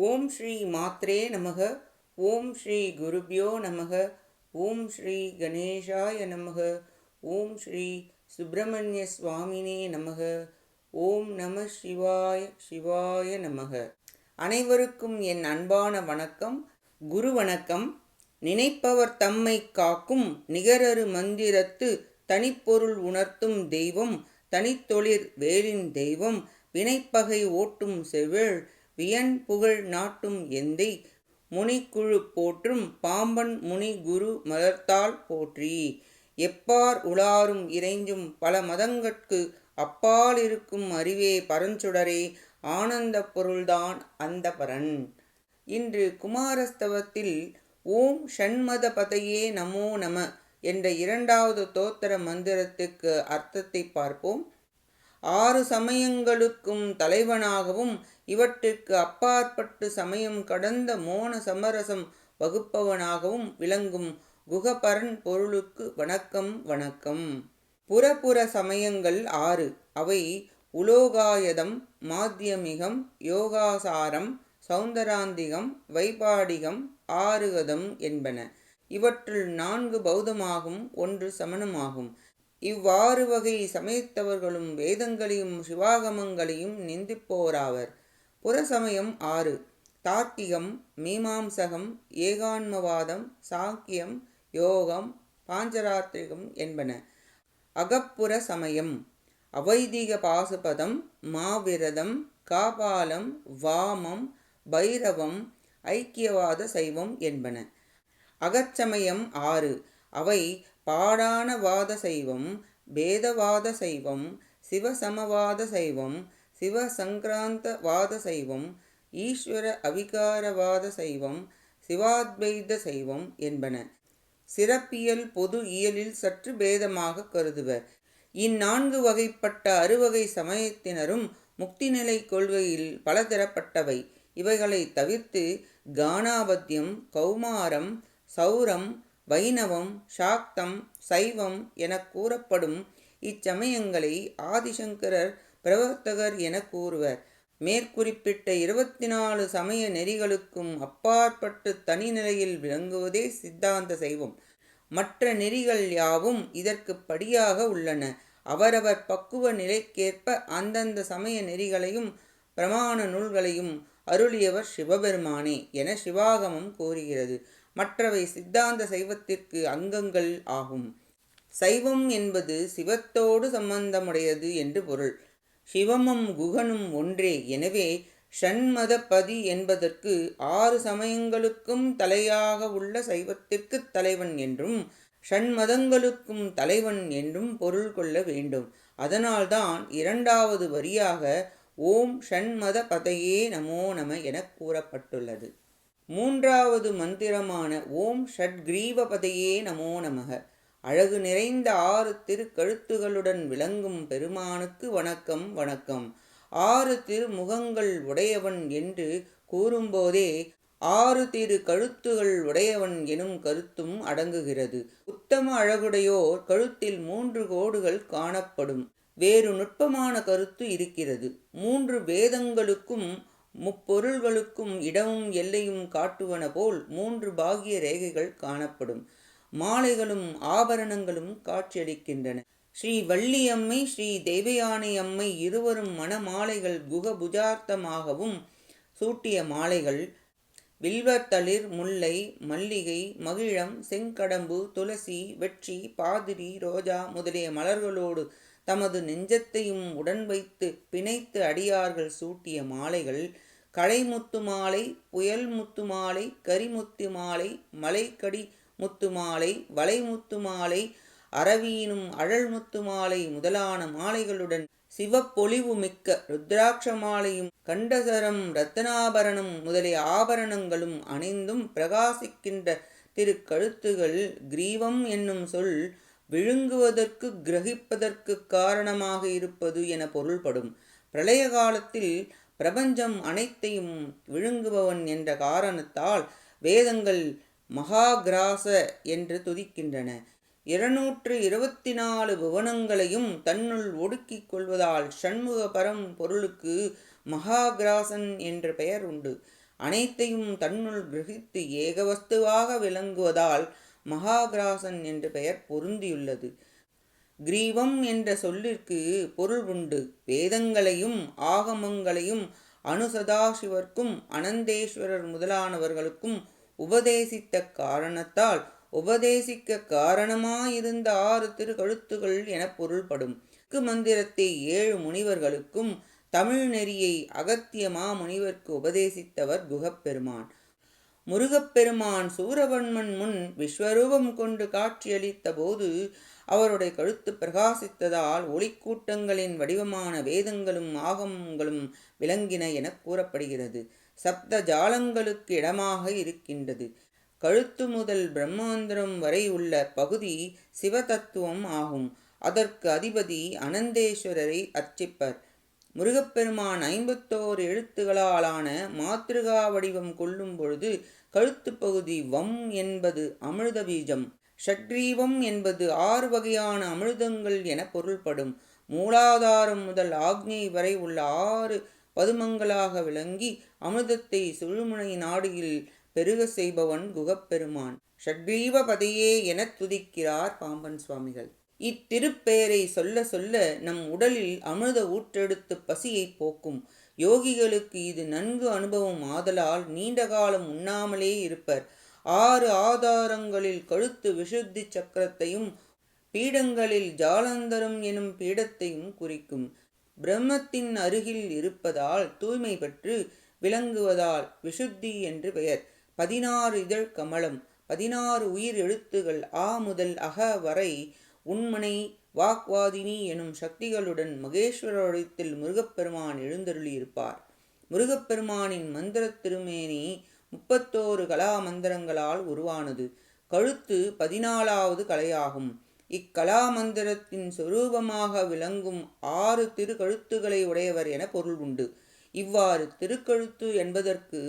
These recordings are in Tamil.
ஓம் ஸ்ரீ மாத்ரே நமக ஓம் ஸ்ரீ குருபியோ நமக ஓம் ஸ்ரீ கணேஷாய நமக ஓம் ஸ்ரீ சுப்பிரமணிய சுவாமினே நமக ஓம் நம சிவாய சிவாய நமக. அனைவருக்கும் என் அன்பான வணக்கம் குரு வணக்கம். நினைப்பவர் தம்மை காக்கும் நிகரரு மந்திரத்து தனிப்பொருள் உணர்த்தும் தெய்வம் தனித்தொழிற் வேலின் தெய்வம் வினைப்பகை ஓட்டும் செவிழ் வியன் புகழ் நாட்டும் எந்தை முனிக்குழு போற்றும் பாம்பன் முனி குரு மதத்தால் போற்றி. எப்பார் உளாரும் இறைஞ்சும் பல மதங்கட்கு அப்பால் இருக்கும் அறிவே பரஞ்சுடரே ஆனந்த பொருள்தான் அந்த பரன். இன்று குமாரஸ்தவத்தில் ஓம் ஷண்மத பதையே நமோ நம என்ற இரண்டாவது தோத்திர மந்திரத்துக்கு அர்த்தத்தை பார்ப்போம். ஆறு சமயங்களுக்கும் தலைவனாகவும் இவற்றிற்கு அப்பாற்பட்டு சமயம் கடந்த மோன சமரசம் வகுப்பவனாகவும் விளங்கும் குகபரன் பொருளுக்கு வணக்கம் வணக்கம். புறப்புற சமயங்கள் ஆறு. அவை உலோகாயதம் மாத்தியமிகம் யோகாசாரம் சௌந்தராந்திகம் வைபாடிகம் ஆறுகதம் என்பன. இவற்றுள் நான்கு பௌத்தமாகும் ஒன்று சமணமாகும். இவ்வாறு வகை சமயத்தவர்களும் வேதங்களையும் சிவாகமங்களையும் நிந்திப்போராவர். புறசமயம் ஆறு. தார்க்கிகம் மீமாம்சகம் ஏகான்மவாதம் சாக்கியம் யோகம் பாஞ்சராத்திரிகம் என்பன. அகப்புற சமயம் அவைதிக பாசுபதம் மாவிரதம் காபாலம் வாமம் பைரவம் ஐக்கியவாத சைவம் என்பன. அகச்சமயம் ஆறு. அவை பாடானவாத சைவம் பேதவாத சைவம் சிவசமவாத சைவம் சிவசங்கிராந்தவாத சைவம் ஈஸ்வர அவிகாரவாத சைவம் சிவாத்வைத சைவம் என்பன. சிறப்பியல் பொது இயலில் சற்று பேதமாக கருதுவர். இந்நான்கு வகைப்பட்ட அறுவகை சமயத்தினரும் முக்திநிலை கொள்கையில் பலதரப்பட்டவை. இவைகளை தவிர்த்து கானாபத்தியம் கௌமாரம் சௌரம் வைணவம் சாக்தம் சைவம் என கூறப்படும் இச்சமயங்களை ஆதிசங்கரர் பிரவர்த்தகர் என கூறுவர். மேற்குறிப்பிட்ட இருபத்தி நாலு சமய நெறிகளுக்கும் அப்பாற்பட்டு தனி நிலையில் விளங்குவதே சித்தாந்த சைவம் மற்ற நெறிகள் யாவும் இதற்கு படியாக உள்ளன. அவரவர் பக்குவ நிலைக்கேற்ப அந்தந்த சமய நெறிகளையும் பிரமாண நூல்களையும் அருளியவர் சிவபெருமானே என சிவாகமம் கூறுகிறது. மற்றவை சித்தாந்த சைவத்திற்கு அங்கங்கள் ஆகும். சைவம் என்பது சிவத்தோடு சம்பந்தமுடையது என்று பொருள். சிவமும் குகனும் ஒன்றே. எனவே ஷண்மதபதி என்பதற்கு ஆறு சமயங்களுக்கும் தலையாக உள்ள சைவத்திற்கு தலைவன் என்றும் ஷண்மதங்களுக்கும் தலைவன் என்றும் பொருள் கொள்ள வேண்டும். அதனால்தான் இரண்டாவது வரியாக ஓம் ஷண்மத பதையே நமோ நம என கூறப்பட்டுள்ளது. மூன்றாவது மந்திரமான ஓம் ஷட்கிரீவபதையே நமோ நமக. அழகு நிறைந்த ஆறு திருக்கழுத்துகளுடன் விளங்கும் பெருமானுக்கு வணக்கம் வணக்கம். ஆறு திருமுகங்கள் உடையவன் என்று கூறும்போதே ஆறு திரு கழுத்துகள் உடையவன் எனும் கருத்தும் அடங்குகிறது. உத்தம அழகுடையோர் கழுத்தில் மூன்று கோடுகள் காணப்படும். வேறு நுட்பமான கருத்து இருக்கிறது. மூன்று வேதங்களுக்கும் முப்பொருள்களுக்கும் இடமும் எல்லையும் காட்டுவன போல் மூன்று பாகிய ரேகைகள் காணப்படும். மாலைகளும் ஆபரணங்களும் காட்சியளிக்கின்றன. ஸ்ரீ வள்ளியம்மை ஸ்ரீ தேவயானை அம்மை இருவரும் மணமாலைகள் குக புஜார்த்தமாகவும் சூட்டிய மாலைகள் வில்வத்தளிர் முல்லை மல்லிகை மகிழம் செங்கடம்பு துளசி வெற்றி பாதிரி ரோஜா முதலிய மலர்களோடு தமது நெஞ்சத்தையும் உடன் வைத்து பிணைத்து அடியார்கள் சூட்டிய மாலைகள் களைமுத்து மாலை புயல் முத்து மாலை கரிமுத்து மாலை மலைக்கடி முத்து மாலை வளைமுத்து மாலை அரவீனும் அழல் முத்து மாலை முதலான மாலைகளுடன் சிவப்பொலிவு மிக்க ருத்ராட்ச மாலையும் கண்டசரம் ரத்தனாபரணம் முதலிய ஆபரணங்களும் அணிந்தும் பிரகாசிக்கின்ற திருக்கழுத்துகள் கிரீவம் என்னும் சொல் விழுங்குவதற்கு கிரகிப்பதற்கு காரணமாக இருப்பது என பொருள்படும். பிரளய காலத்தில் பிரபஞ்சம் அனைத்தையும் விழுங்குபவன் என்ற காரணத்தால் வேதங்கள் மகாகிராச என்று துதிக்கின்றன. இருநூற்று இருபத்தி நாலு புவனங்களையும் தன்னுள் ஒடுக்கிக் கொள்வதால் சண்முக பரம் பொருளுக்கு மகாகிராசன் என்ற பெயர் உண்டு. அனைத்தையும் தன்னுள் கிரகித்து ஏகவஸ்துவாக விளங்குவதால் மகாகிராசன் என்ற பெயர் பொருந்தியுள்ளது. கிரீவம் என்ற சொல்லிற்கு பொருள் உண்டு. வேதங்களையும் ஆகமங்களையும் அனுசதாசிவர்க்கும் அனந்தேஸ்வரர் முதலானவர்களுக்கும் உபதேசித்த காரணத்தால் உபதேசிக்க காரணமாயிருந்த ஆறு திருக்கழுத்துகள் என பொருள்படும். இக்கு மந்திரத்தை ஏழு முனிவர்களுக்கும் தமிழ் நெறியை அகத்திய மாமுனிவர்க்கு உபதேசித்தவர் குகப்பெருமான். முருகப்பெருமான் சூரவன்மன் முன் விஸ்வரூபம் கொண்டு காட்சியளித்த போது அவருடைய கழுத்து பிரகாசித்ததால் ஒளிக்கூட்டங்களின் வடிவமான வேதங்களும் ஆகமங்களும் விளங்கின என கூறப்படுகிறது. சப்த ஜாலங்களுக்கு இடமாக இருக்கின்றது. கழுத்து முதல் பிரம்மாந்திரம் வரை உள்ள பகுதி சிவதத்துவம் ஆகும். அதற்கு அதிபதி அனந்தேஸ்வரரை அர்ச்சிப்பர். முருகப்பெருமான் ஐம்பத்தோரு எழுத்துகளாலான மாத்திருகா வடிவம் கொள்ளும் பொழுது கழுத்து பகுதி வம் என்பது அமிர்த பீஜம் ஷட்ரீவம் என்பது ஆறு வகையான அமிர்தங்கள் என பொருள்படும். மூலாதாரம் முதல் ஆக்ஞை வரை உள்ள ஆறு பதுமங்களாக விளங்கி அமிர்தத்தை சுழுமுனை நாடியில் பெருக செய்பவன் குகப்பெருமான். ஷட்ரீவ பதையே எனத் துதிக்கிறார் பாம்பன் சுவாமிகள். இத்திருப்பெயரை சொல்ல சொல்ல நம் உடலில் அமிர்த ஊற்றெடுத்து பசியை போக்கும். யோகிகளுக்கு இது நன்கு அனுபவம் ஆதலால் நீண்ட காலம் உண்ணாமலே இருப்பர். ஆறு ஆதாரங்களில் கழுத்து விசுத்தி சக்கரத்தையும் பீடங்களில் ஜாலந்தரம் எனும் பீடத்தையும் குறிக்கும். பிரம்மத்தின் அருகில் இருப்பதால் தூய்மை பெற்று விளங்குவதால் விசுத்தி என்று பெயர். பதினாறு இதழ் கமலம் பதினாறு உயிர் எழுத்துகள் ஆ முதல் அக வரை உண்மனை வாக்வாதினி எனும் சக்திகளுடன் மகேஸ்வரத்தில் முருகப்பெருமான் எழுந்தருளி இருப்பார் முருகப்பெருமானின் மந்திர திருமேனி முப்பத்தோரு கலா மந்திரங்களால் உருவானது. கழுத்து பதினாலாவது கலையாகும். இக்கலா மந்திரத்தின் சொரூபமாக விளங்கும் ஆறு திருக்கழுத்துகளை உடையவர் என பொருள் உண்டு. இவ்வாறு திருக்கழுத்து என்பதற்கு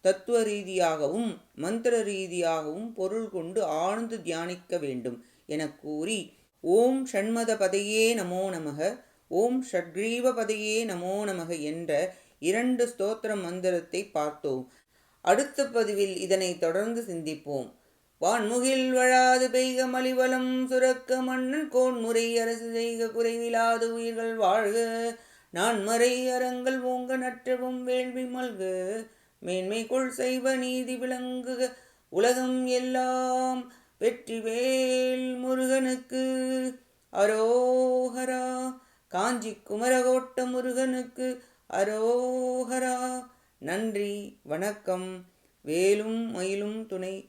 தத்துவ ரீதியாகவும் மந்திர ரீதியாகவும் பொருள் கொண்டு ஆழ்ந்து தியானிக்க வேண்டும் என கூறி ஓம் ஷண்மத பதையே நமோ நமக ஓம் ஷட்ரீவ பதையே நமோ நமக என்ற இரண்டு ஸ்தோத்திர மந்திரத்தை பார்த்தோம். அடுத்த பதிவில் இதனை தொடர்ந்து சிந்திப்போம். வான்முகில் வழாது பெய்க மலிவலம் சுரக்க மன்னன் கோன்முறை அரசு செய்க குறைவிலாது உயிர்கள் வாழ்க. நான் மறை அறங்கள் ஓங்க நற்றவும் வேள்வி மல்க. மேன்மைக்குள் செய்வ நீதி விளங்குக. உலகம் எல்லாம் வெற்றிவேல் முருகனுக்கு. அரோஹரா காஞ்சி குமரகோட்ட முருகனுக்கு. அரோஹரா நன்றி வணக்கம். வேலும் மயிலும் துணை.